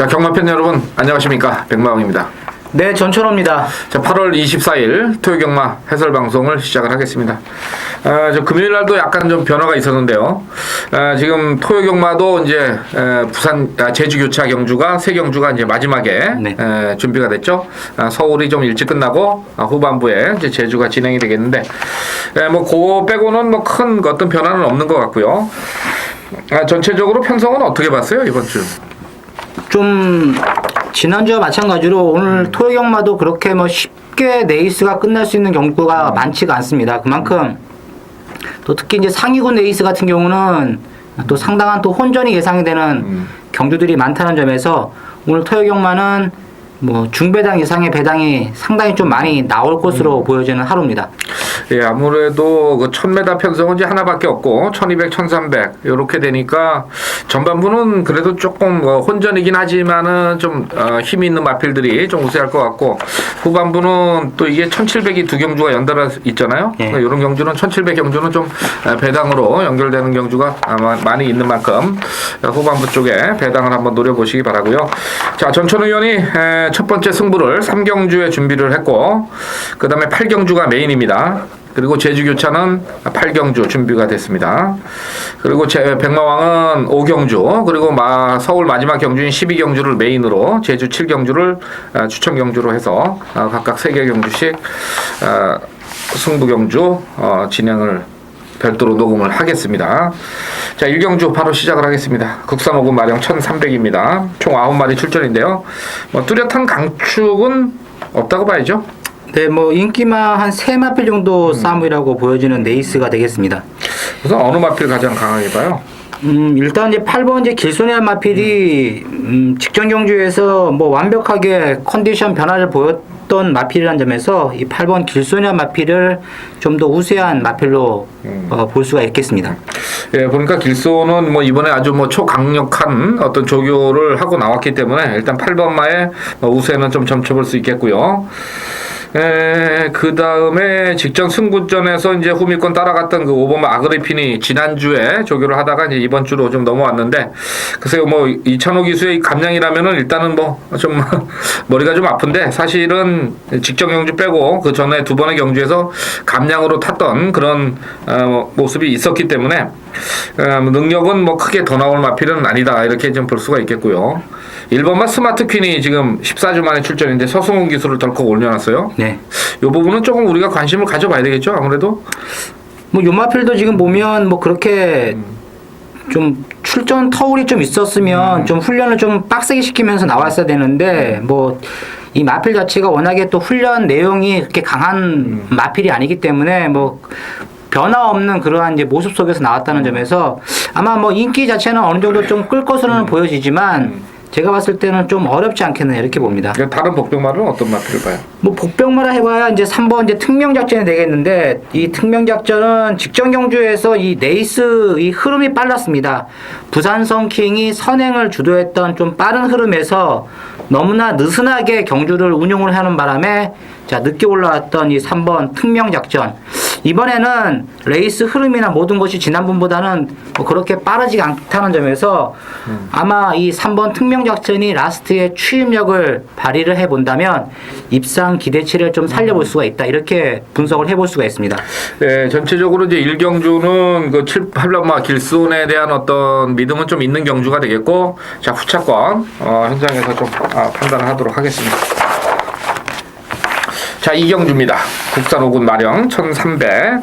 자, 경마팬 여러분, 안녕하십니까. 백마왕입니다. 네, 전철호입니다. 자, 8월 24일 토요 경마 해설 방송을 시작을 하겠습니다. 아, 저 금요일 날도 약간 좀 변화가 있었는데요. 아, 지금 토요 경마도 이제 에, 부산 아, 제주 교차 경주가 세 경주가 이제 마지막에 네. 에, 준비가 됐죠. 아, 서울이 좀 일찍 끝나고 아, 후반부에 이제 제주가 진행이 되겠는데 에, 뭐 그거 빼고는 뭐 큰 어떤 변화는 없는 것 같고요. 아, 전체적으로 편성은 어떻게 봤어요 이번 주? 좀 지난주와 마찬가지로 오늘 토요 경마도 그렇게 뭐 쉽게 레이스가 끝날 수 있는 경우가 많지가 않습니다. 그만큼 또 특히 이제 상위군 레이스 같은 경우는 또 상당한 또 혼전이 예상이 되는 경주들이 많다는 점에서 오늘 토요 경마는 뭐 중배당 이상의 배당이 상당히 좀 많이 나올 것으로 보여지는 하루입니다. 예, 아무래도 그 1000m 편성은 이제 하나밖에 없고 1200, 1300 이렇게 되니까 전반부는 그래도 조금 뭐 혼전이긴 하지만은 좀 어, 힘이 있는 마필들이 좀 우세할 것 같고 후반부는 또 이게 1700이 두 경주가 연달아 있잖아요. 예. 그러니까 이런 경주는 1700 경주는 좀 어, 배당으로 연결되는 경주가 아마 많이 있는 만큼 후반부 쪽에 배당을 한번 노려보시기 바라고요. 자, 전천 의원이 에, 첫 번째 승부를 3경주에 준비를 했고 그다음에 8경주가 메인입니다. 그리고 제주 교차는 8경주 준비가 됐습니다. 그리고 제 백마왕은 5경주 그리고 마, 서울 마지막 경주인 12경주를 메인으로 제주 7경주를 어, 추천 경주로 해서 어, 각각 3개 경주씩 어, 승부 경주 어, 진행을 별도로 녹음을 하겠습니다. 자, 1경주 바로 시작을 하겠습니다. 국산 5군 마령 1300입니다. 총 9마리 출전인데요. 뭐 뚜렷한 강축은 없다고 봐야죠. 네, 뭐 인기만 한 세 마필 정도 싸움이라고 보여지는 레이스가 되겠습니다. 우선 어느 마필 가장 강하게 봐요? 음, 일단 이제 8번 이제 길소니아 마필이 음, 직전 경주에서 뭐 완벽하게 컨디션 변화를 보였던 마필이라는 점에서 이 8번 길소니아 마필을 좀 더 우세한 마필로 어, 볼 수가 있겠습니다. 예, 보니까 길소는 뭐 이번에 아주 뭐 초강력한 어떤 조교를 하고 나왔기 때문에 일단 8번 마의 뭐 우세는 좀 점쳐볼 수 있겠고요. 에, 그 다음에 직전 승부전에서 이제 후미권 따라갔던 그 5번 아그리핀이 지난주에 조교를 하다가 이제 이번 주로 좀 넘어왔는데 글쎄요 뭐 이찬호 기수의 감량이라면은 일단은 뭐 좀 머리가 좀 아픈데 사실은 직전 경주 빼고 그 전에 두 번의 경주에서 감량으로 탔던 그런 어, 모습이 있었기 때문에 어, 능력은 뭐 크게 더 나올 마필은 아니다 이렇게 좀 볼 수가 있겠고요. 1번만 스마트 퀸이 지금 14주 만에 출전인데 서승훈 기수를 덜컥 올려놨어요. 네. 이 부분은 조금 우리가 관심을 가져봐야 되겠죠. 아무래도? 뭐 요마필도 지금 보면 뭐 그렇게 좀 출전 터울이 좀 있었으면 좀 훈련을 좀 빡세게 시키면서 나왔어야 되는데 뭐 이 마필 자체가 워낙에 또 훈련 내용이 그렇게 강한 마필이 아니기 때문에 뭐 변화 없는 그러한 이제 모습 속에서 나왔다는 점에서 아마 뭐 인기 자체는 어느 정도 좀 끌 것으로는 보여지지만 제가 봤을 때는 좀 어렵지 않겠나 이렇게 봅니다. 그러니까 다른 복병마는 어떤 마필을 봐요? 뭐 복병마라 해봐야 이제 3번 이제 특명 작전이 되겠는데 이 특명 작전은 직전 경주에서 이 레이스 이 흐름이 빨랐습니다. 부산 성 킹이 선행을 주도했던 좀 빠른 흐름에서 너무나 느슨하게 경주를 운용을 하는 바람에 자 늦게 올라왔던 이 3번 특명 작전 이번에는 레이스 흐름이나 모든 것이 지난번보다는 뭐 그렇게 빠르지 않다는 점에서 아마 이 3번 특명 작전이 라스트에 추임력을 발휘를 해 본다면 입상 기대치를 좀 살려볼 수가 있다 이렇게 분석을 해볼 수가 있습니다. 네, 전체적으로 이제 1경주는 그 7, 8번마 길손에 대한 어떤 믿음은 좀 있는 경주가 되겠고, 자, 후차권, 어, 현장에서 좀 아, 판단을 하도록 하겠습니다. 자, 2경주입니다. 국산 5군 마령 1300,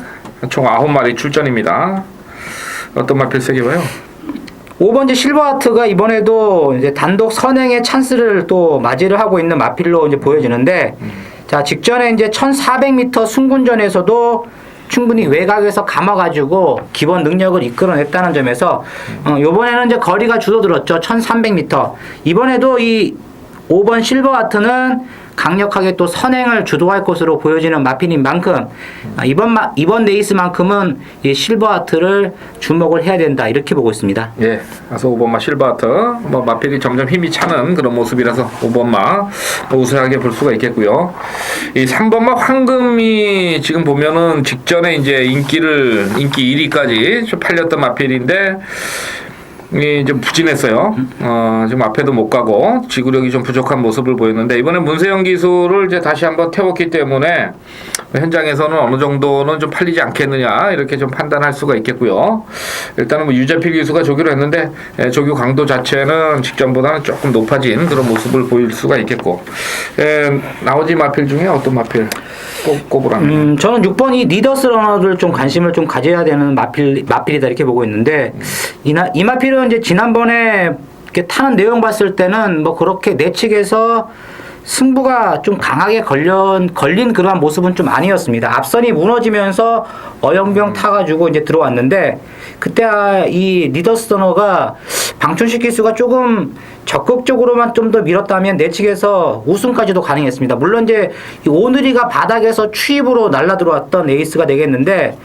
총 9마리 출전입니다. 어떤 마필 세게 봐요? 5번 이제 실버하트가 이번에도 이제 단독 선행의 찬스를 또 맞이를 하고 있는 마필로 이제 보여지는데 자 직전에 이제 1400m 순군전에서도 충분히 외곽에서 감아가지고 기본 능력을 이끌어냈다는 점에서 어, 이번에는 이제 거리가 줄어들었죠 1300m 이번에도 이 5번 실버하트는 강력하게 또 선행을 주도할 것으로 보여지는 마필인 만큼 아, 이번 마, 이번 레이스만큼은 이 실버하트를 주목을 해야 된다 이렇게 보고 있습니다. 예, 그래서 5번마 실버하트, 뭐 마필이 점점 힘이 차는 그런 모습이라서 5번마 우세하게 볼 수가 있겠고요. 이 3번마 황금이 지금 보면은 직전에 이제 인기를 인기 1위까지 좀 팔렸던 마필인데 이좀 부진했어요. 어, 지금 앞에도 못 가고 지구력이 좀 부족한 모습을 보였는데 이번에 문세영 기수를 이제 다시 한번 태웠기 때문에 현장에서는 어느 정도는 좀 팔리지 않겠느냐 이렇게 좀 판단할 수가 있겠고요. 일단은 뭐 유재필 기수가 조기로 했는데 예, 조기 강도 자체는 직전보다는 조금 높아진 그런 모습을 보일 수가 있겠고 예, 나머지 마필 중에 어떤 마필 꼽, 꼽으라면 음, 저는 6번 이 리더스 러너를 좀 관심을 좀 가져야 되는 마필, 마필이다 이렇게 보고 있는데 이, 나, 이 마필은 이제 지난번에 이렇게 타는 내용 봤을 때는 뭐 그렇게 내 측에서 승부가 좀 강하게 걸린, 걸린 그러한 모습은 좀 아니었습니다. 앞선이 무너지면서 어영병 타가지고 이제 들어왔는데 그때 아, 이 리더스 러너가 방춘식 기수가 조금 적극적으로만 좀 더 밀었다면 내측에서 우승까지도 가능했습니다. 물론 이제 이 오늘이가 바닥에서 추입으로 날라 들어왔던 에이스가 되겠는데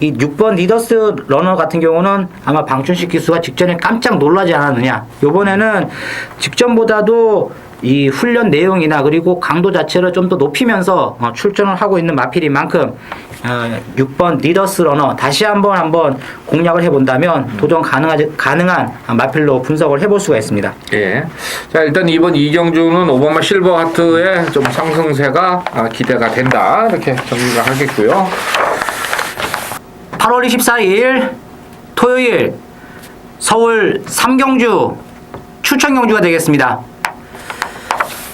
이 6번 리더스 러너 같은 경우는 아마 방춘식 기수가 직전에 깜짝 놀라지 않았느냐. 요번에는 직전보다도 이 훈련 내용이나 그리고 강도 자체를 좀 더 높이면서 어, 출전을 하고 있는 마필인 만큼 어, 6번 리더스 러너 다시 한번 한번 공략을 해본다면 도전 가능하지, 가능한 마필로 분석을 해볼 수가 있습니다. 예. 자, 일단 이번 이경주는 오바마 실버 하트의 좀 상승세가 아, 기대가 된다. 이렇게 정리가 하겠고요. 8월 24일 토요일 서울 삼경주 추천 경주가 되겠습니다.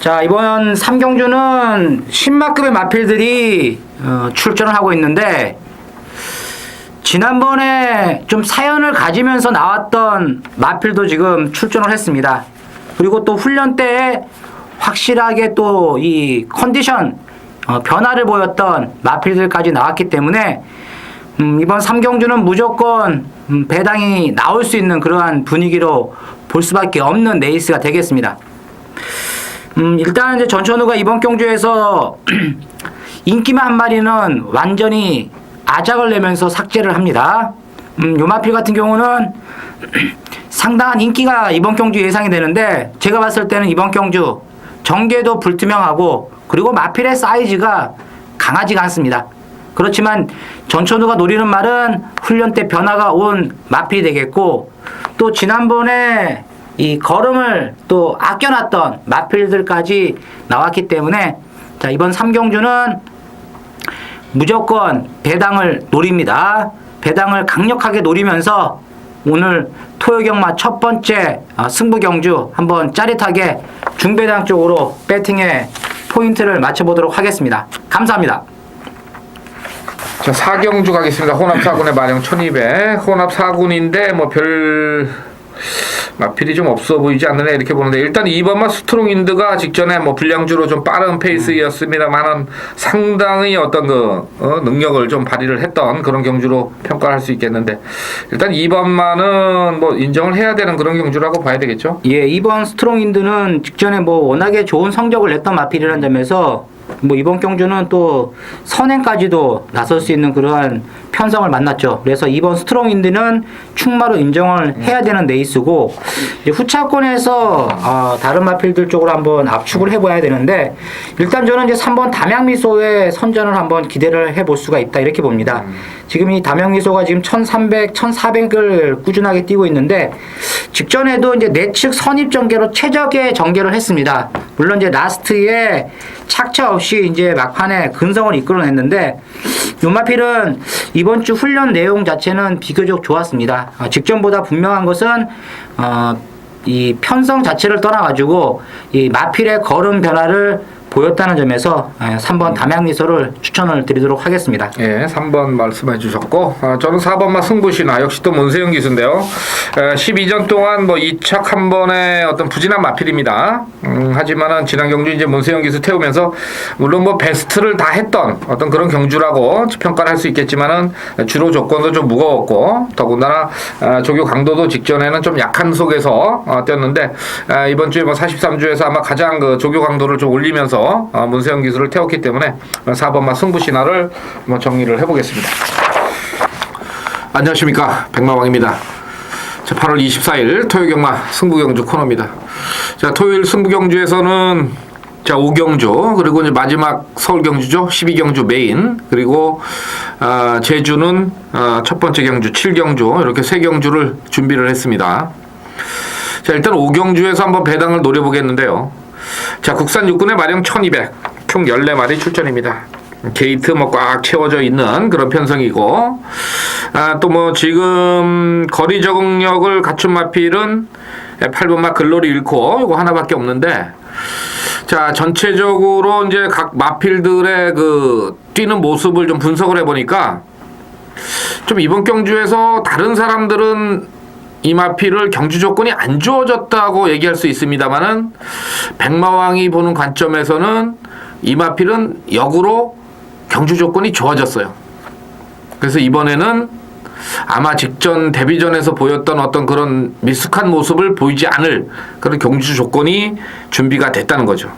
자 이번 삼경주는 신마급의 마필들이 어, 출전을 하고 있는데 지난번에 좀 사연을 가지면서 나왔던 마필도 지금 출전을 했습니다. 그리고 또 훈련 때 확실하게 또 이 컨디션 어, 변화를 보였던 마필들까지 나왔기 때문에 음, 이번 삼경주는 무조건 음, 배당이 나올 수 있는 그러한 분위기로 볼 수밖에 없는 레이스가 되겠습니다. 음, 일단 이제 전천후가 이번 경주에서 인기만 한 마리는 완전히 아작을 내면서 삭제를 합니다. 음, 요마필 같은 경우는 상당한 인기가 이번 경주 예상이 되는데 제가 봤을 때는 이번 경주 전개도 불투명하고 그리고 마필의 사이즈가 강하지가 않습니다. 그렇지만 전천후가 노리는 말은 훈련 때 변화가 온 마필이 되겠고 또 지난번에 이 걸음을 또 아껴놨던 마필들까지 나왔기 때문에 자 이번 삼경주는 무조건 배당을 노립니다. 배당을 강력하게 노리면서 오늘 토요경마 첫 번째 어, 승부 경주 한번 짜릿하게 중배당 쪽으로 배팅에 포인트를 맞춰보도록 하겠습니다. 감사합니다. 자, 사경주 가겠습니다. 혼합 사군의 마령 1200. 혼합 사군인데 뭐 별 마필이 좀 없어 보이지 않느냐 이렇게 보는데 일단 2번마 스트롱인드가 직전에 뭐 불량주로 좀 빠른 페이스였습니다만은 상당히 어떤 그 어, 능력을 좀 발휘를 했던 그런 경주로 평가할 수 있겠는데 일단 2번마는 뭐 인정을 해야 되는 그런 경주라고 봐야 되겠죠. 예, 이번 스트롱인드는 직전에 뭐 워낙에 좋은 성적을 냈던 마필이라는 점에서 뭐 이번 경주는 또 선행까지도 나설 수 있는 그러한 편성을 만났죠. 그래서 이번 스트롱인드는 충마로 인정을 해야 되는 레이스고 이제 후차권에서 어, 다른 마필들 쪽으로 한번 압축을 해봐야 되는데 일단 저는 이제 3번 담양미소의 선전을 한번 기대를 해볼 수가 있다 이렇게 봅니다. 지금 이 담양미소가 지금 1300, 1400을 꾸준하게 뛰고 있는데 직전에도 이제 내측 선입 전개로 최적의 전개를 했습니다. 물론 이제 라스트에 착차 없이 이제 막판에 근성을 이끌어냈는데 요마필은 이번 주 훈련 내용 자체는 비교적 좋았습니다. 어, 직전보다 분명한 것은 어, 이 편성 자체를 떠나가지고 이 마필의 걸음 변화를 보였다는 점에서 예, 3번 담양미소를 추천을 드리도록 하겠습니다. 예, 3번 말씀해 주셨고, 아, 저는 4번만 승부시나 역시 또 문세영 기수인데요. 에, 12전 동안 뭐 2착 한 번의 어떤 부진한 마필입니다. 음, 하지만은 지난 경주 이제 문세영 기수 태우면서 물론 뭐 베스트를 다 했던 어떤 그런 경주라고 평가를 할 수 있겠지만은 주로 조건도 좀 무거웠고 더군다나 아, 조교 강도도 직전에는 좀 약한 속에서 어, 뛰었는데 아, 이번 주에 뭐 43주에서 아마 가장 그 조교 강도를 좀 올리면서 어, 문세영 기수를 태웠기 때문에 4번만 승부 신화를 뭐 정리를 해보겠습니다. 안녕하십니까 백마왕입니다. 자, 8월 24일 토요경마 승부경주 코너입니다. 자, 토요일 승부경주에서는 자, 5경주, 그리고 이제 마지막 서울경주죠. 12경주 메인, 그리고, 아, 제주는, 아, 첫 번째 경주, 7경주, 이렇게 세 경주를 준비를 했습니다. 자, 일단 오경주에서 한번 배당을 노려보겠는데요. 자, 국산 육군의 마령 1200, 총 14마리 출전입니다. 게이트 뭐 꽉 채워져 있는 그런 편성이고, 아, 또 뭐 지금 거리 적응력을 갖춘 마필은 8번마 글로리 잃고 이거 하나밖에 없는데, 자, 전체적으로 이제 각 마필들의 그 뛰는 모습을 좀 분석을 해보니까, 좀 이번 경주에서 다른 사람들은 이 마필을 경주 조건이 안 좋아졌다고 얘기할 수 있습니다만은 백마왕이 보는 관점에서는 이 마필은 역으로 경주 조건이 좋아졌어요. 그래서 이번에는 아마 직전 데뷔전에서 보였던 어떤 그런 미숙한 모습을 보이지 않을 그런 경주 조건이 준비가 됐다는 거죠.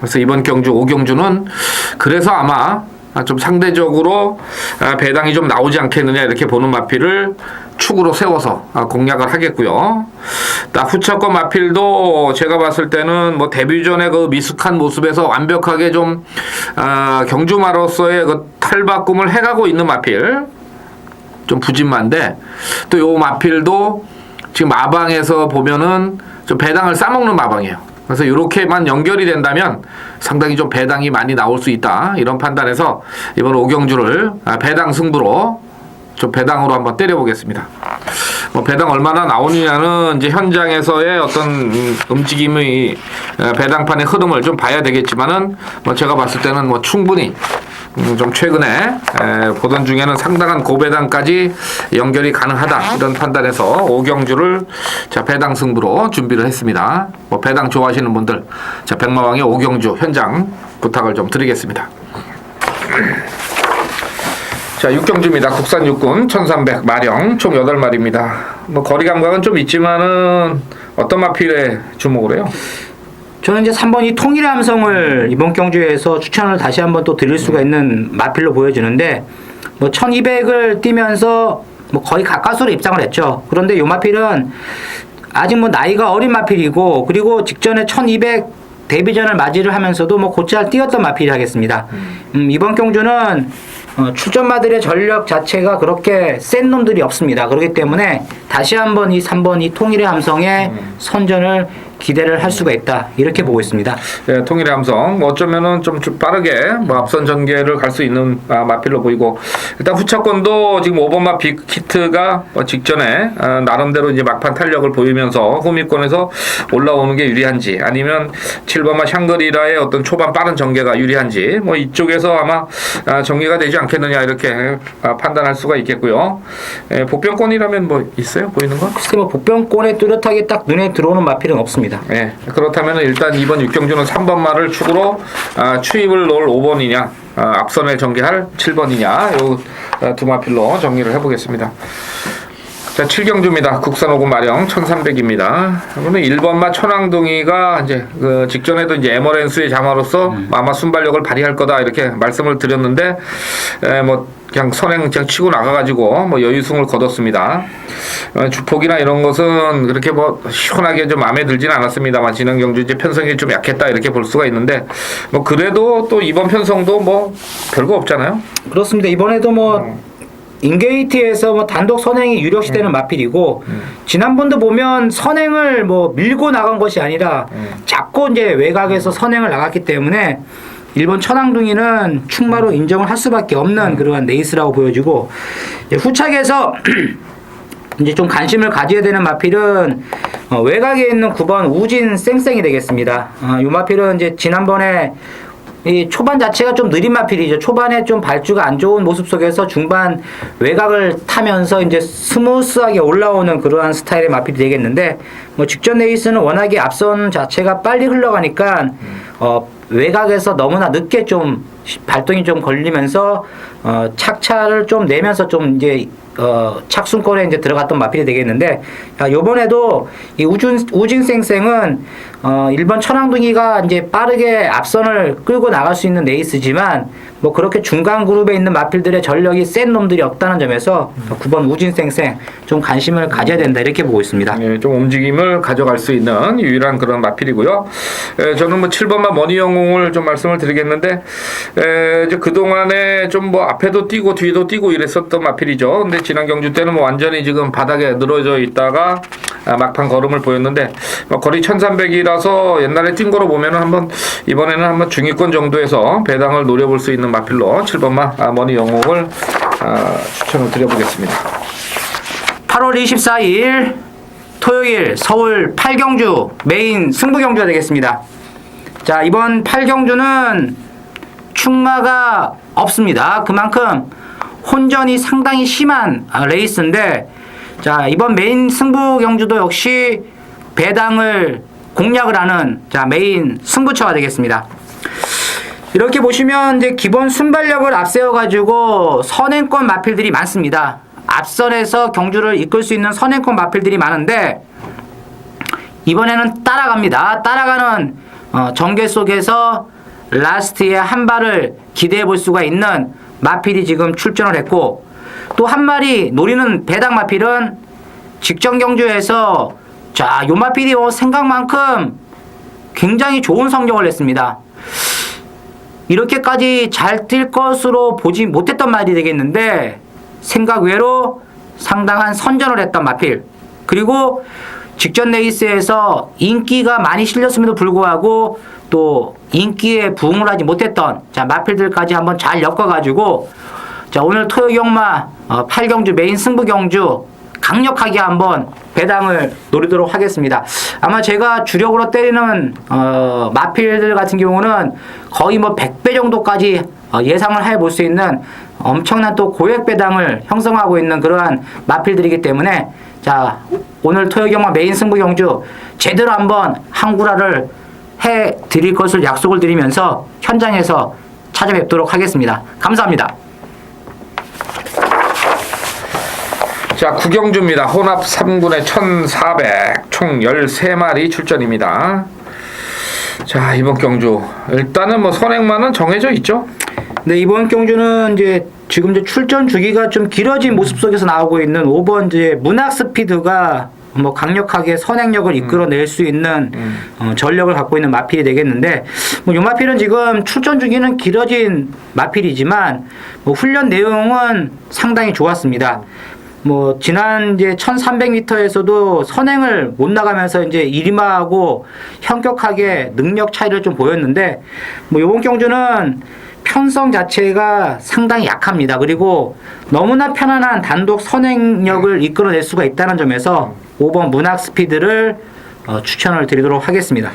그래서 이번 경주 오경주는 그래서 아마 좀 상대적으로 아, 배당이 좀 나오지 않겠느냐 이렇게 보는 마필을 축으로 세워서 아, 공략을 하겠고요. 나 후차권 마필도 제가 봤을 때는 뭐 데뷔전의 그 미숙한 모습에서 완벽하게 좀 아, 경주마로서의 그 탈바꿈을 해가고 있는 마필 좀 부진만데 또 요 마필도 지금 마방에서 보면은 좀 배당을 싸먹는 마방이에요. 그래서 이렇게만 연결이 된다면 상당히 좀 배당이 많이 나올 수 있다 이런 판단에서 이번 오경주를 아, 배당 승부로 좀 배당으로 한번 때려보겠습니다. 뭐 배당 얼마나 나오느냐는 이제 현장에서의 어떤 음, 움직임의 에, 배당판의 흐름을 좀 봐야 되겠지만은 뭐 제가 봤을 때는 뭐 충분히 음, 좀 최근에 에, 보던 중에는 상당한 고배당까지 연결이 가능하다 이런 판단에서 오경주를 자 배당 승부로 준비를 했습니다. 뭐 배당 좋아하시는 분들 자 백마왕의 오경주 현장 부탁을 좀 드리겠습니다. 자, 육경주입니다. 국산 육군 1300 마령 총 8마리입니다. 뭐 거리 감각은 좀 있지만은 어떤 마필에 주목을 해요? 저는 이제 3번 이 통일의 함성을 이번 경주에서 추천을 다시 한번 또 드릴 수가 있는 마필로 보여지는데 뭐 1200을 뛰면서 뭐 거의 가까스로 입상을 했죠. 그런데 이 마필은 아직 뭐 나이가 어린 마필이고 그리고 직전에 1200 데뷔전을 맞이를 하면서도 뭐 곧잘 뛰었던 마필이 하겠습니다. 음, 이번 경주는 어, 출전마들의 전력 자체가 그렇게 센 놈들이 없습니다. 그렇기 때문에 다시 한번 이 3번 이 통일의 함성의 선전을 기대를 할 수가 있다. 이렇게 보고 있습니다. 예, 통일의 함성 뭐 어쩌면은 좀, 좀 빠르게 뭐 앞선 전개를 갈 수 있는 아, 마필로 보이고 일단 후차권도 지금 5번마 빅히트가 뭐 직전에 아, 나름대로 이제 막판 탄력을 보이면서 후미권에서 올라오는 게 유리한지 아니면 7번마 샹그리라의 어떤 초반 빠른 전개가 유리한지 뭐 이쪽에서 아마 아, 전개가 되지 않겠느냐 이렇게 아, 판단할 수가 있겠고요. 예, 복병권이라면 뭐 있어요 보이는 거? 글쎄 뭐 복병권에 뚜렷하게 딱 눈에 들어오는 마필은 없습니다. 예, 그렇다면 일단 이번 육경주는 3번 말을 축으로 아, 추입을 놓을 5번이냐, 아, 앞선을 전개할 7번이냐, 요 두 마필로 정리를 해보겠습니다. 자, 7경주입니다. 국산 오군 마령 1300입니다. 그러면 1번 마 천왕둥이가 이제 그 직전에도 이제 에머랜스의 자마로서 아마 순발력을 발휘할 거다 이렇게 말씀을 드렸는데 에, 뭐 그냥 선행 그냥 치고 나가가지고 뭐 여유승을 거뒀습니다. 어, 주폭이나 이런 것은 그렇게 뭐 시원하게 좀 마음에 들진 않았습니다만 지난 경주 이제 편성이 좀 약했다 이렇게 볼 수가 있는데 뭐 그래도 또 이번 편성도 뭐 별거 없잖아요. 그렇습니다. 이번에도 뭐 인게이트에서 뭐 단독 선행이 유력시되는 마필이고 지난번도 보면 선행을 뭐 밀고 나간 것이 아니라 자꾸 이제 외곽에서 선행을 나갔기 때문에 일본 천왕둥이는 충마로 인정을 할 수밖에 없는 그러한 레이스라고 보여지고 이제 후착에서 이제 좀 관심을 가져야 되는 마필은 어, 외곽에 있는 9번 우진 쌩쌩이 되겠습니다. 어, 이 마필은 이제 지난번에 이 초반 자체가 좀 느린 마필이죠. 초반에 좀 발주가 안 좋은 모습 속에서 중반 외곽을 타면서 이제 스무스하게 올라오는 그러한 스타일의 마필이 되겠는데 뭐 직전 레이스는 워낙에 앞선 자체가 빨리 흘러가니까 어 외곽에서 너무나 늦게 좀 시- 발동이 좀 걸리면서 어 착차를 좀 내면서 좀 이제 어 착순권에 이제 들어갔던 마필이 되겠는데 아, 요번에도 이 우준 우진생생은 어 1번 천왕둥이가 이제 빠르게 앞선을 끌고 나갈 수 있는 레이스지만 뭐 그렇게 중간 그룹에 있는 마필들의 전력이 센 놈들이 없다는 점에서 9번 우진생생 좀 관심을 가져야 된다 이렇게 보고 있습니다. 예, 좀 움직임을 가져갈 수 있는 유일한 그런 마필이고요. 에, 저는 뭐 7번만 머니 영웅을 좀 말씀을 드리겠는데 에, 이제 그 동안에 좀 뭐 앞에도 뛰고 뒤에도 뛰고 이랬었던 마필이죠. 근데 지난 경주 때는 뭐 완전히 지금 바닥에 늘어져 있다가 아, 막판 걸음을 보였는데 뭐 거리 1300이라서 옛날에 뛴 거로 보면은 한번 이번에는 한번 중위권 정도에서 배당을 노려볼 수 있는 마필로 7번만 아, 머니 영웅을 아, 추천을 드려보겠습니다. 8월 24일 토요일 서울 8경주 메인 승부 경주가 되겠습니다. 자, 이번 8경주는 충마가 없습니다. 그만큼 혼전이 상당히 심한 아, 레이스인데 자, 이번 메인 승부 경주도 역시 배당을 공략을 하는 자, 메인 승부처가 되겠습니다. 이렇게 보시면 이제 기본 순발력을 앞세워 가지고 선행권 마필들이 많습니다. 앞선에서 경주를 이끌 수 있는 선행권 마필들이 많은데 이번에는 따라갑니다. 따라가는 어, 전개 속에서 라스트의 한 발을 기대해 볼 수가 있는 마필이 지금 출전을 했고 또 한 마리 노리는 배당 마필은 직전 경주에서 자, 요 마필이 뭐 생각만큼 굉장히 좋은 성적을 냈습니다. 이렇게까지 잘 뛸 것으로 보지 못했던 말이 되겠는데 생각 외로 상당한 선전을 했던 마필. 그리고 직전 레이스에서 인기가 많이 실렸음에도 불구하고 또 인기에 부응을 하지 못했던 자 마필들까지 한번 잘 엮어가지고 자 오늘 토요 경마 어, 8경주 메인 승부 경주 강력하게 한번 배당을 노리도록 하겠습니다. 아마 제가 주력으로 때리는 어, 마필들 같은 경우는 거의 뭐 100배 정도까지 어, 예상을 해볼 수 있는 엄청난 또 고액 배당을 형성하고 있는 그러한 마필들이기 때문에 자 오늘 토요경마 메인 승부 경주 제대로 한번 항구라를 해 드릴 것을 약속을 드리면서 현장에서 찾아뵙도록 하겠습니다. 감사합니다. 자, 구경주입니다. 혼합 3군에 1,400, 총 13마리 출전입니다. 자, 이번 경주. 일단은 뭐 선행만은 정해져 있죠? 네, 이번 경주는 이제 지금 이제 출전 주기가 좀 길어진 모습 속에서 나오고 있는 5번 이제 문학 스피드가 뭐 강력하게 선행력을 이끌어낼 수 있는 어, 전력을 갖고 있는 마필이 되겠는데 뭐이 마필은 지금 출전 주기는 길어진 마필이지만 뭐 훈련 내용은 상당히 좋았습니다. 뭐 지난 이제 1300m에서도 선행을 못 나가면서 이제 이리마하고 현격하게 능력 차이를 좀 보였는데 뭐 이번 경주는 편성 자체가 상당히 약합니다. 그리고 너무나 편안한 단독 선행력을 이끌어낼 수가 있다는 점에서 5번 문학 스피드를 어, 추천을 드리도록 하겠습니다.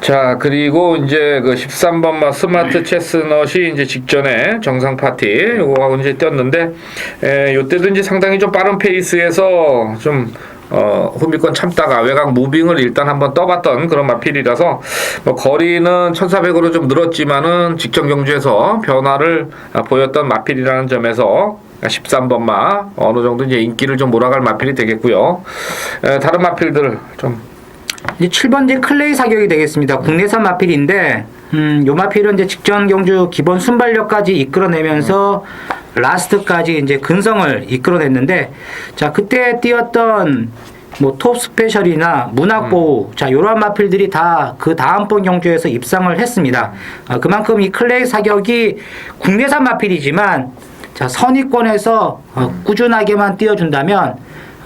자, 그리고 이제 그 13번마 스마트 체스넛이 이제 직전에 정상 파티 요거하고 이제 뛰었는데 에, 요때도 이제 상당히 좀 빠른 페이스에서 좀 어, 후미권 참다가 외곽 무빙을 일단 한번 떠봤던 그런 마필이라서 뭐 거리는 1400으로 좀 늘었지만은 직전 경주에서 변화를 아, 보였던 마필이라는 점에서 13번마 어느 정도 이제 인기를 좀 몰아갈 마필이 되겠고요. 에, 다른 마필들 좀 이제 7번째 클레이 사격이 되겠습니다. 국내산 마필인데, 음, 요 마필은 이제 직전 경주 기본 순발력까지 이끌어내면서 라스트까지 이제 근성을 이끌어냈는데, 자, 그때 뛰었던 뭐 톱 스페셜이나 문학보우, 자, 요런 마필들이 다 그 다음번 경주에서 입상을 했습니다. 아, 그만큼 이 클레이 사격이 국내산 마필이지만, 자, 선의권에서 어, 꾸준하게만 뛰어준다면, 아,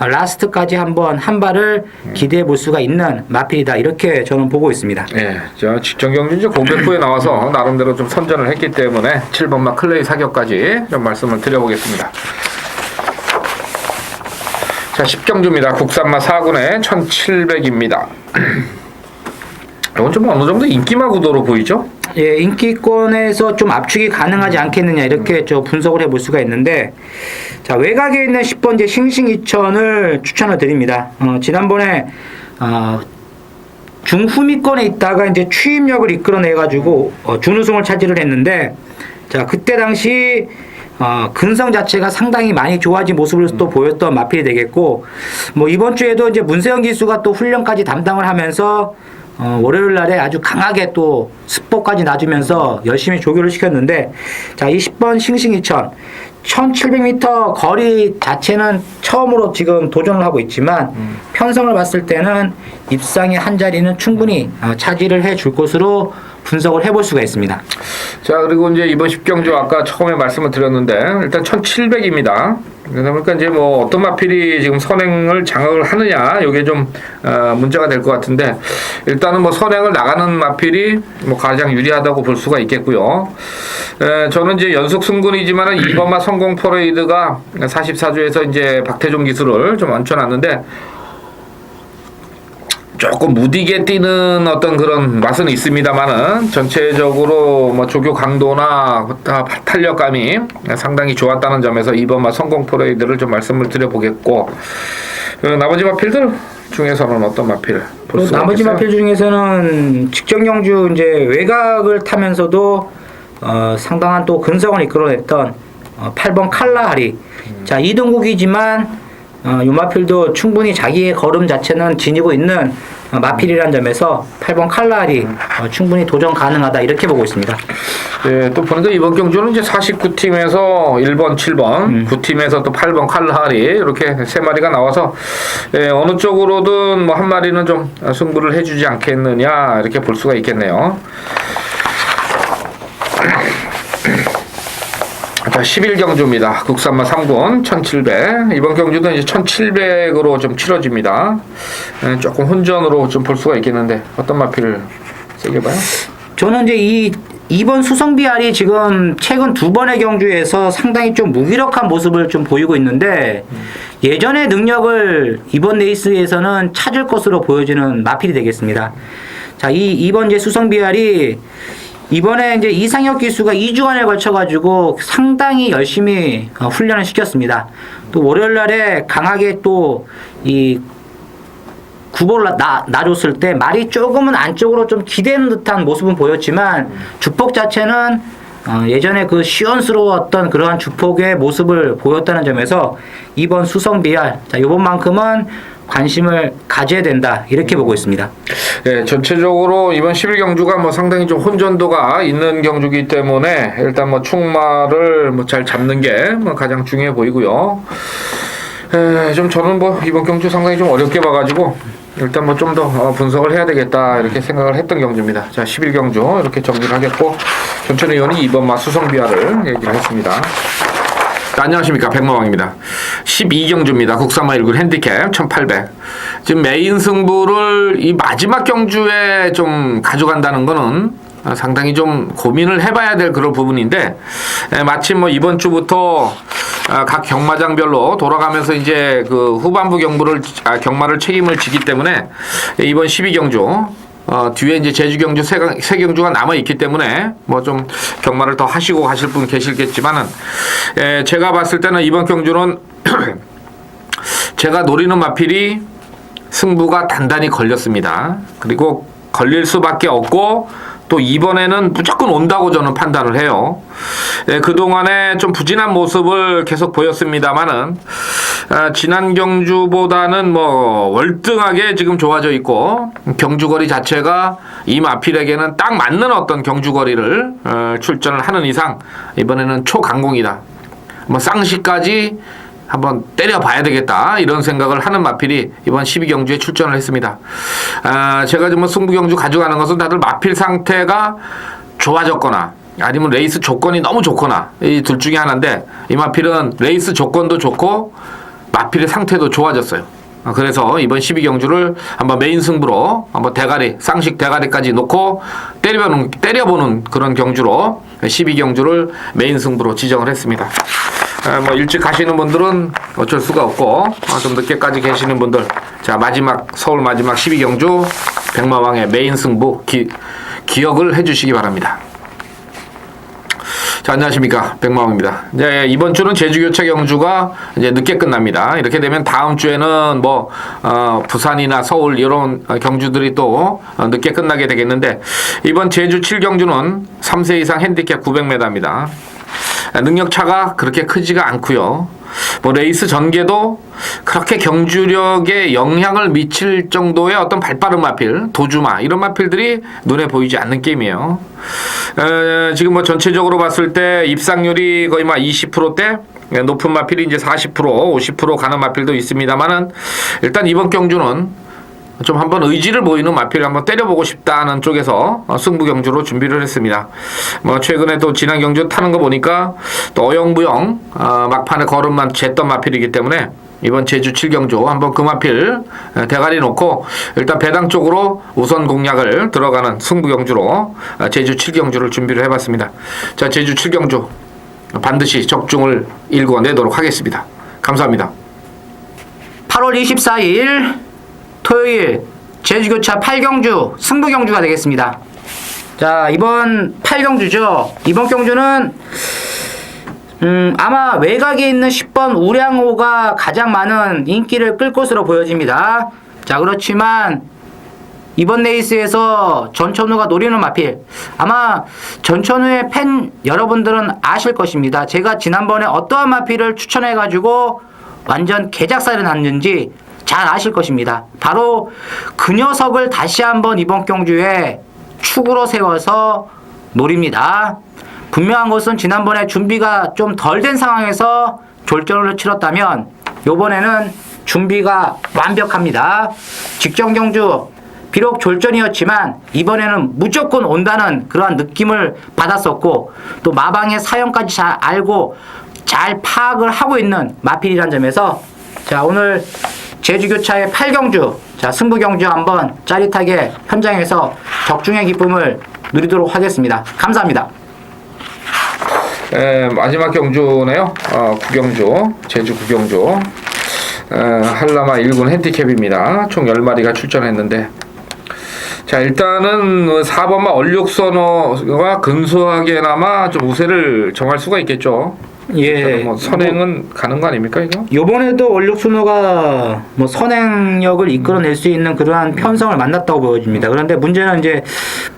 라스트까지 한번 한 발을 기대해 볼 수가 있는 마필이다 이렇게 저는 보고 있습니다. 예, 저 직전 경주 이제 공백부에 나와서 나름대로 좀 선전을 했기 때문에 7번마 클레이 사격까지 좀 말씀을 드려보겠습니다. 자, 10경주입니다. 국산마 4군에 1700입니다. 이건 좀 어느 정도 인기마 구도로 보이죠? 예, 인기권에서 좀 압축이 가능하지 않겠느냐 이렇게 저 분석을 해볼 수가 있는데 자 외곽에 있는 10번째 싱싱이천을 추천을 드립니다. 어, 지난번에 어, 중후미권에 있다가 이제 추임력을 이끌어내 가지고 어, 준우승을 차지를 했는데 자 그때 당시 어, 근성 자체가 상당히 많이 좋아진 모습을 또 보였던 마필이 되겠고 뭐 이번 주에도 이제 문세영 기수가 또 훈련까지 담당을 하면서 어, 월요일 날에 아주 강하게 또 스포까지 놔주면서 열심히 조교를 시켰는데 자 20번 싱싱이천. 1700m 거리 자체는 처음으로 지금 도전을 하고 있지만 편성을 봤을 때는 입상의 한 자리는 충분히 어, 차지를 해 줄 것으로 분석을 해볼 수가 있습니다. 자 그리고 이제 이번 10경주 아까 처음에 말씀을 드렸는데 일단 1700입니다. 그러다 보니까 이제 뭐 어떤 마필이 지금 선행을 장악을 하느냐 이게 좀 어, 문제가 될 것 같은데 일단은 뭐 선행을 나가는 마필이 뭐 가장 유리하다고 볼 수가 있겠고요. 에, 저는 이제 연속 승군이지만은 이번마 성공 퍼레이드가 44주에서 이제 박태종 기술을 좀 얹혀놨는데 조금 무디게 뛰는 어떤 그런 맛은 있습니다만은 전체적으로 뭐 조교 강도나 다 탄력감이 상당히 좋았다는 점에서 이번 마 성공 퍼레이드를 좀 말씀을 드려보겠고 그 나머지 마필들 중에서는 어떤 마필 볼 수가 나머지 있겠어요? 마필 중에서는 직전 경주 이제 외곽을 타면서도 어, 상당한 또 근성을 이끌어냈던 어, 8번 칼라하리. 자, 2등국이지만 어, 이 마필도 충분히 자기의 걸음 자체는 지니고 있는 어, 마필이라는 점에서 8번 칼라하리 어, 충분히 도전 가능하다 이렇게 보고 있습니다. 예, 또 보니까 이번 경주는 이제 49팀에서 1번, 7번, 9팀에서 또 8번 칼라하리 이렇게 세 마리가 나와서 예, 어느 쪽으로든 뭐 한 마리는 좀 승부를 해주지 않겠느냐 이렇게 볼 수가 있겠네요. 자, 11경주입니다. 국산마 3군 1700. 이번 경주도 이제 1700으로 좀 치러집니다. 예, 조금 혼전으로 좀 볼 수가 있겠는데 어떤 마필을 세게 봐요? 저는 이제 이 이번 수성비알이 지금 최근 두 번의 경주에서 상당히 좀 무기력한 모습을 좀 보이고 있는데 예전의 능력을 이번 레이스에서는 찾을 것으로 보여지는 마필이 되겠습니다. 자, 이 이번 이제 수성비알이 이번에 이제 이상혁 기수가 2주간에 걸쳐 가지고 상당히 열심히 어, 훈련을 시켰습니다. 또 월요일 날에 강하게 또 이 구보를 나, 놔줬을 때 말이 조금은 안쪽으로 좀 기대는 듯한 모습은 보였지만 주폭 자체는 어, 예전에 그 시원스러웠던 그러한 주폭의 모습을 보였다는 점에서 이번 수성 비알 자 이번만큼은 관심을 가져야 된다 이렇게 보고 있습니다. 예, 전체적으로 이번 11 경주가 뭐 상당히 좀 혼전도가 있는 경주기 때문에 일단 뭐 충마를 뭐 잘 잡는 게 뭐 가장 중요해 보이고요. 에, 좀 저는 뭐 이번 경주 상당히 좀 어렵게 봐가지고 일단 뭐 좀 더 분석을 해야 되겠다 이렇게 생각을 했던 경주입니다. 자, 11 경주 이렇게 정리를 하겠고 전천 의원이 이번 마 수성비아를 얘기를 했습니다. 자, 안녕하십니까 백마왕입니다. 12경주입니다. 국산마 1군 핸디캡 1800. 지금 메인 승부를 이 마지막 경주에 좀 가져간다는 거는 아, 상당히 좀 고민을 해봐야 될 그런 부분인데 에, 마침 뭐 이번 주부터 아, 각 경마장별로 돌아가면서 이제 그 후반부 경부를 아, 경마를 책임을 지기 때문에 이번 12경주 어, 뒤에 이제 제주 경주 세, 경주가 남아 있기 때문에 뭐 좀 경마를 더 하시고 가실 분 계실겠지만은 에, 제가 봤을 때는 이번 경주는 제가 노리는 마필이 승부가 단단히 걸렸습니다. 그리고 걸릴 수밖에 없고 또 이번에는 무조건 온다고 저는 판단을 해요. 예, 그동안에 좀 부진한 모습을 계속 보였습니다만은 아, 지난 경주보다는 뭐 월등하게 지금 좋아져 있고 경주거리 자체가 이 마필에게는 딱 맞는 어떤 경주거리를 어, 출전을 하는 이상 이번에는 초강공이다. 뭐 쌍시까지 한번 때려봐야 되겠다 이런 생각을 하는 마필이 이번 12경주에 출전을 했습니다. 아, 제가 지금 승부경주 가져가는 것은 다들 마필 상태가 좋아졌거나 아니면 레이스 조건이 너무 좋거나 이 둘 중에 하나인데 이 마필은 레이스 조건도 좋고 마필의 상태도 좋아졌어요. 아, 그래서 이번 12경주를 한번 메인 승부로 한번 대가리 쌍식 대가리까지 놓고 때려보는 때려보는 그런 경주로 12경주를 메인 승부로 지정을 했습니다. 아, 뭐 일찍 가시는 분들은 어쩔 수가 없고 아, 좀 늦게까지 계시는 분들 자 마지막 서울 마지막 12경주 백마왕의 메인 승부 기, 기억을 해주시기 바랍니다. 자, 안녕하십니까. 백마왕입니다. 이제 이번 주는 제주교체 경주가 이제 늦게 끝납니다. 이렇게 되면 다음 주에는 뭐, 어, 부산이나 서울 이런 어, 경주들이 또 어, 늦게 끝나게 되겠는데, 이번 제주 7경주는 3세 이상 핸디캡 900m입니다. 능력 차가 그렇게 크지가 않고요. 뭐 레이스 전개도 그렇게 경주력에 영향을 미칠 정도의 어떤 발빠른 마필, 도주마 이런 마필들이 눈에 보이지 않는 게임이에요. 에, 지금 뭐 전체적으로 봤을 때 입상률이 거의 막 20%대 높은 마필이 이제 40% 50% 가는 마필도 있습니다만은 일단 이번 경주는 좀 한번 의지를 보이는 마필을 한번 때려보고 싶다는 쪽에서 어, 승부 경주로 준비를 했습니다. 뭐 최근에 또 지난 경주 타는 거 보니까 또 어영부영 어, 막판에 걸음만 쟀던 마필이기 때문에 이번 제주 7경주 한번 그 마필 에, 대가리 놓고 일단 배당 쪽으로 우선 공략을 들어가는 승부 경주로 어, 제주 7경주를 준비를 해봤습니다. 자 제주 7경주 반드시 적중을 일궈내도록 하겠습니다. 감사합니다. 8월 24일 토요일 제주교차 8경주 승부 경주가 되겠습니다. 자 이번 8경주죠. 이번 경주는 음, 아마 외곽에 있는 10번 우량호가 가장 많은 인기를 끌 것으로 보여집니다. 자 그렇지만 이번 레이스에서 전천후가 노리는 마필 아마 전천후의 팬 여러분들은 아실 것입니다. 제가 지난번에 어떠한 마필을 추천해 가지고 완전 개작살이 났는지 잘 아실 것입니다. 바로 그 녀석을 다시 한번 이번 경주에 축으로 세워서 노립니다. 분명한 것은 지난번에 준비가 좀 덜 된 상황에서 졸전을 치렀다면 이번에는 준비가 완벽합니다. 직전 경주 비록 졸전이었지만 이번에는 무조건 온다는 그러한 느낌을 받았었고 또 마방의 사연까지 잘 알고 잘 파악을 하고 있는 마필이란 점에서 자 오늘 제주교차의 8경주 자 승부경주 한번 짜릿하게 현장에서 적중의 기쁨을 누리도록 하겠습니다. 감사합니다. 에, 마지막 경주네요. 어, 구경주, 제주 구경주. 에, 한라마 1군 핸디캡입니다. 총 10마리가 출전했는데. 자, 일단은 4번마 얼룩선어가 근소하게나마 좀 우세를 정할 수가 있겠죠. 예. 뭐 선행은 가는 거 아닙니까, 이거? 요번에도 원력순호가 뭐 선행력을 이끌어낼 수 있는 그러한 편성을 만났다고 보여집니다. 그런데 문제는 이제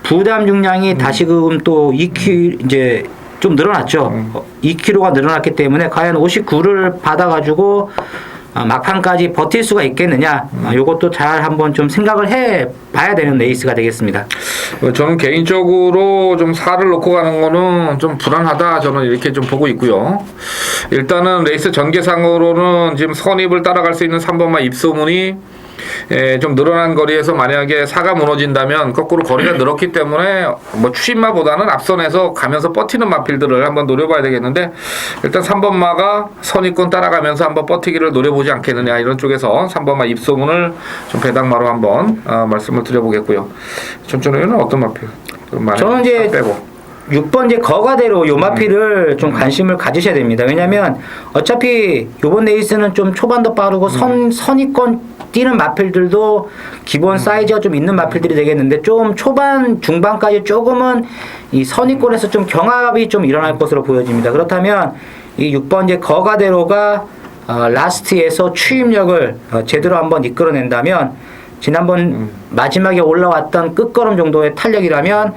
부담 중량이 다시금 또 2kg 이제 좀 늘어났죠. 어, 2kg가 늘어났기 때문에 과연 59를 받아가지고 아, 막판까지 버틸 수가 있겠느냐. 아, 요것도 잘 한번 좀 생각을 해 봐야 되는 레이스가 되겠습니다. 어, 저는 개인적으로 좀 살을 놓고 가는 거는 좀 불안하다 저는 이렇게 좀 보고 있고요. 일단은 레이스 전개상으로는 지금 선입을 따라갈 수 있는 3번마 입소문이 에, 좀 늘어난 거리에서 만약에 사가 무너진다면 거꾸로 거리가 늘었기 때문에 뭐 추임마보다는 앞선에서 가면서 버티는 마필들을 한번 노려봐야 되겠는데 일단 3번마가 선입권 따라가면서 한번 버티기를 노려보지 않겠느냐 이런 쪽에서 3번마 입소문을 좀 배당마로 한번 어, 말씀을 드려보겠고요. 전천후에는 어떤 마필? 저는 이제 빼고 6번 이제 거가대로 요 마피를 좀 관심을 가지셔야 됩니다. 왜냐면 어차피 요번 레이스는 좀 초반도 빠르고 선, 선위권 뛰는 마필들도 기본 사이즈가 좀 있는 마필들이 되겠는데 좀 초반 중반까지 조금은 이 선위권에서 좀 경합이 좀 일어날 것으로 보여집니다. 그렇다면 이 6번 이제 거가대로가 어, 라스트에서 추임력을 어, 제대로 한번 이끌어낸다면 지난번 마지막에 올라왔던 끝걸음 정도의 탄력이라면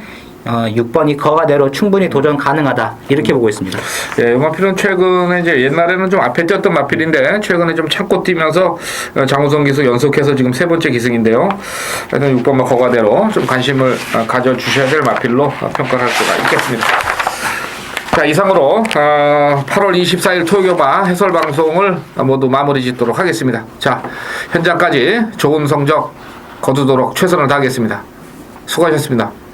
어, 6번이 거가대로 충분히 도전 가능하다 이렇게 보고 있습니다. 예, 이 마필은 최근에 이제 옛날에는 좀 앞에 뛰었던 마필인데 최근에 좀 참고 뛰면서 어, 장우성 기수 연속해서 지금 세 번째 기승인데요. 하여튼 6번마 거가대로 좀 관심을 어, 가져 주셔야 될 마필로 어, 평가할 수가 있겠습니다. 자 이상으로 어, 8월 24일 토요교바 해설 방송을 모두 마무리 짓도록 하겠습니다. 자 현장까지 좋은 성적 거두도록 최선을 다하겠습니다. 수고하셨습니다.